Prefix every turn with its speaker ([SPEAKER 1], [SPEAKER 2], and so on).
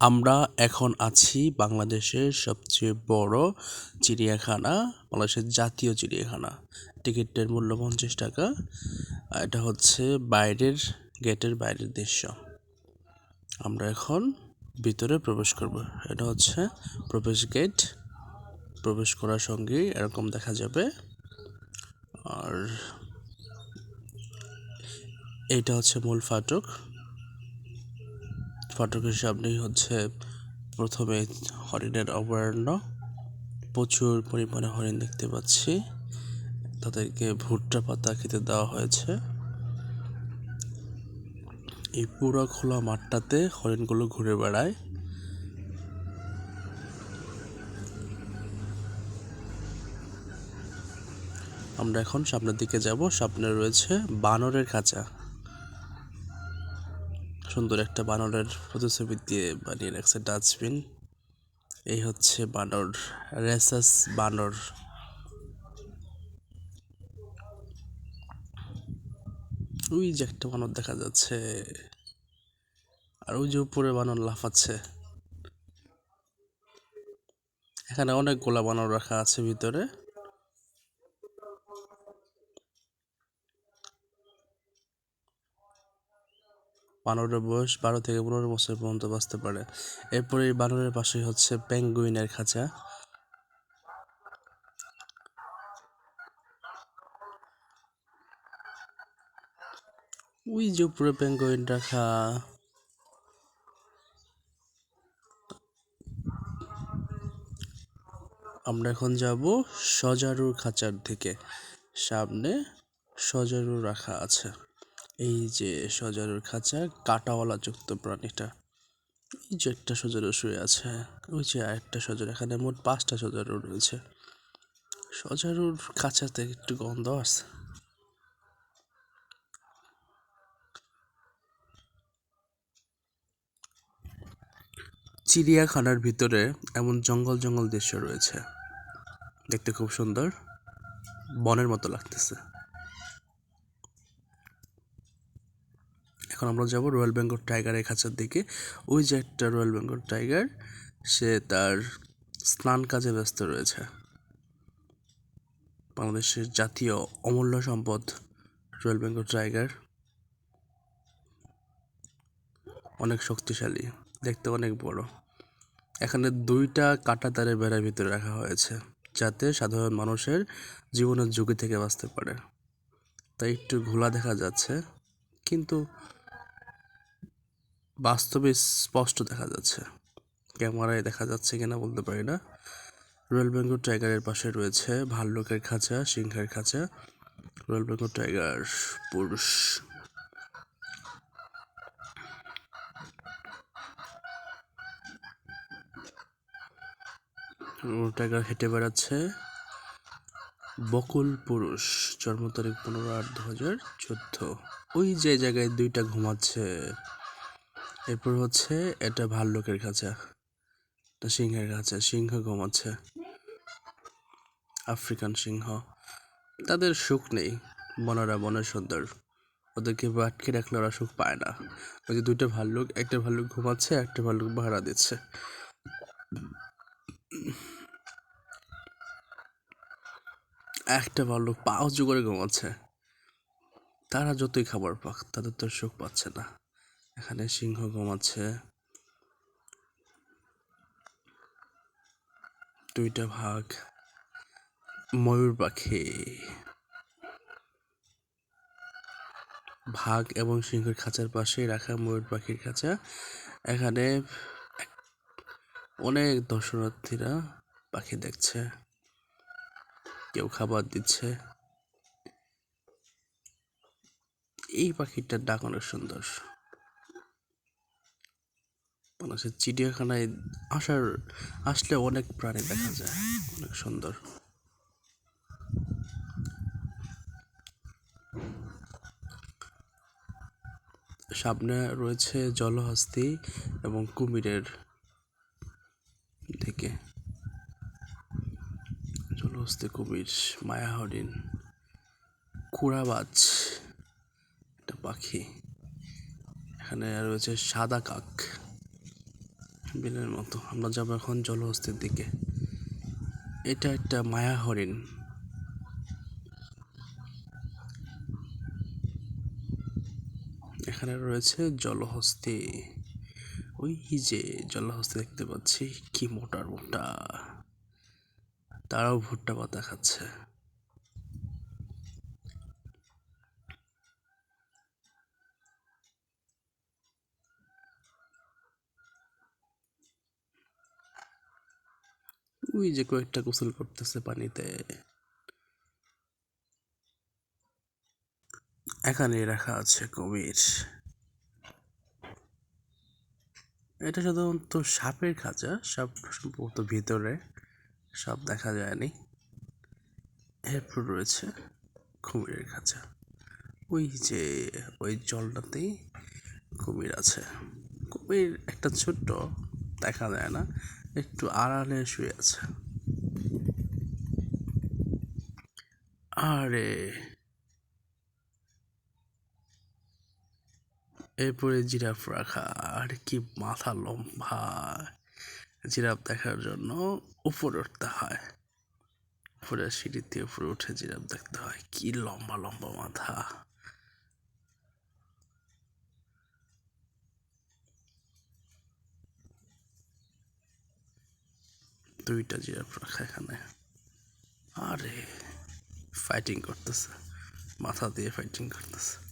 [SPEAKER 1] আমরা এখন আছি বাংলাদেশের সবচেয়ে বড় চিড়িয়াখানা, বাংলাদেশের জাতীয় চিড়িয়াখানা। টিকিটের মূল্য পঞ্চাশ টাকা। এটা হচ্ছে বাইরের গেটের বাইরের দৃশ্য। আমরা এখন ভিতরে প্রবেশ করব। এটা হচ্ছে প্রবেশ গেট। প্রবেশ করার সঙ্গেই এরকম দেখা যাবে। আর এইটা হচ্ছে মূল ফাটক। ফটকের সামনেই হচ্ছে প্রথমে হরিণের অভয়ারণ্য প্রচুর পরিমাণে হরিণ দেখতে পাচ্ছি। তাদেরকে ভুট্টা পাতা খেতে দেওয়া হয়েছে। এই পুরো খোলা মাঠটাতে হরিণগুলো ঘুরে বেড়ায়। আমরা এখন সামনের দিকে যাব। সামনে রয়েছে বানরের খাঁচা। সুন্দর একটা বানরের প্রতিছবি দিয়ে বানিয়ে রাখছে ডাস্টবিন। এই হচ্ছে বানর, রেসাস বানর। ওই যে একটা বানর দেখা যাচ্ছে। আর ওই যে উপরে বানর লাফাচ্ছে। এখানে অনেক গোলা বানর রাখা আছে ভিতরে। বানরের বয়স বারো থেকে পনেরো বছর পর্যন্ত বাঁচতে পারে। এরপরে এই বানরের পাশে হচ্ছে পেঙ্গুইনের খাঁচা। ওই যে উপরে পেঙ্গুইন রাখা। আমরা এখন যাব সজারুর খাঁচার দিকে। সামনে সজারু রাখা আছে। এই যে সজারুর খাঁচা, কাটাওয়ালা যুক্ত প্রাণীটা এই যে একটা সজারু শুয়ে আছে, ওই যে আরেকটা সজারু, এখানে মোট পাঁচটা সজারু রয়েছে। সজারুর খাঁচাতে একটু গন্ধ আছে। চিড়িয়াখানার ভিতরে এমন জঙ্গল জঙ্গল দৃশ্য রয়েছে। দেখতে খুব সুন্দর। বনের মতো লাগতেছে। এখন আমরা যাব রয়্যাল বেঙ্গল টাইগারের খাঁচার দিকে। ওই যে একটা রয়্যাল বেঙ্গল টাইগার, সে তার স্নান কাজে ব্যস্ত রয়েছে। বাংলাদেশের জাতীয় অমূল্য সম্পদ, রয়্যাল বেঙ্গল টাইগার। অনেক শক্তিশালী, দেখতে অনেক বড়। এখানে দুইটা কাটা তারের বেড়ার ভিতরে রাখা হয়েছে, যাতে সাধারণ মানুষের জীবনের ঝুঁকি থেকে বাঁচতে পারে। তাই একটু ঘোলা দেখা যাচ্ছে, কিন্তু বাস্তবে স্পষ্ট দেখা যাচ্ছে। ক্যামেরায় দেখা যাচ্ছে কিনা বলতে পারি না। রয়্যাল বেঙ্গল টাইগারের পাশে রয়েছে ভাল্লুকের খাঁচা, সিংহের খাঁচা। রয়্যাল বেঙ্গল টাইগার, পুরুষ। টাইগার হেঁটে বেড়াচ্ছে। বকুল পুরুষ, জন্ম তারিখ পনেরো আট দু হাজার চোদ্দ। ওই যে জায়গায় দুইটা ঘুমাচ্ছে। এরপর হচ্ছে এটা ভাল্লুকের খাঁচা এটা সিংহের খাঁচা সিংহ ঘুমাচ্ছে। আফ্রিকান সিংহ। তাদের সুখ নেই। বনরা বনের সুন্দর। ওদেরকে আটকে রাখলে ওরা সুখ পায় না। ওই যে দুইটা ভাল্লুক, একটা ভাল্লুক ঘুমাচ্ছে, একটা ভাল্লুক ভাড়া দিচ্ছে। একটা ভাল্লুক পাও করে ঘুমাচ্ছে। তারা যতই খাবার পাক, তাদের তো সুখ পাচ্ছে না। এখানে সিংহ ঘুমাচ্ছে। দুইটা ভাগ। ময়ূর পাখি। ভাগ এবং সিংহের খাঁচার পাশে রাখা ময়ূর পাখির খাঁচা। এখানে অনেক দর্শনার্থীরা পাখি দেখছে। কেউ খাবার দিচ্ছে। এই পাখিটার ডাক অনেক সুন্দর। বাংলাদেশের চিড়িয়াখানায় আসার, আসলে অনেক প্রাণী দেখা যায়। অনেক সুন্দর। সামনে রয়েছে জলহস্তি এবং কুমিরের থেকে জলহস্তি, কুমির মায়া হরিণ কুড়াবাজ, একটা পাখি। এখানে রয়েছে সাদা কাক। বিলের মতো। আমরা যাব এখন জলহস্তির দিকে। এটা একটা মায়া হরিণ। এখানে রয়েছে জলহস্তি। ওই যে জলহস্তি দেখতে পাচ্ছি, কি মোটা মোটা তারাও ভুট্টা পাতা খাচ্ছে। ওই যে কয়েকটা গোসল করতেছে পানিতে। এখানে রাখা আছে কুমির। এটা সাধারণত সাপের খাঁচা, সাপ সম্ভবত ভিতরে, সাপ দেখা যায়নি। এরপর রয়েছে কুমিরের খাঁচা। ওই যে, ওই জলটাতেই কুমির আছে। কুমির একটা ছোট্ট, দেখা যায় না। একটু আড়ালে শুয়ে আছে। আরে। এরপরে জিরাফ রাখা, আর কি মাথা লম্বা। জিরাফ দেখার জন্য উপরে উঠতে হয়। উপরে সিঁড়িতে উপরে উঠে জিরাফ দেখতে হয়, কি লম্বা লম্বা মাথা। দুইটা জিরাফ রাখা এখানে। আরে ফাইটিং করতেছে। মাথা দিয়ে ফাইটিং করতেছে।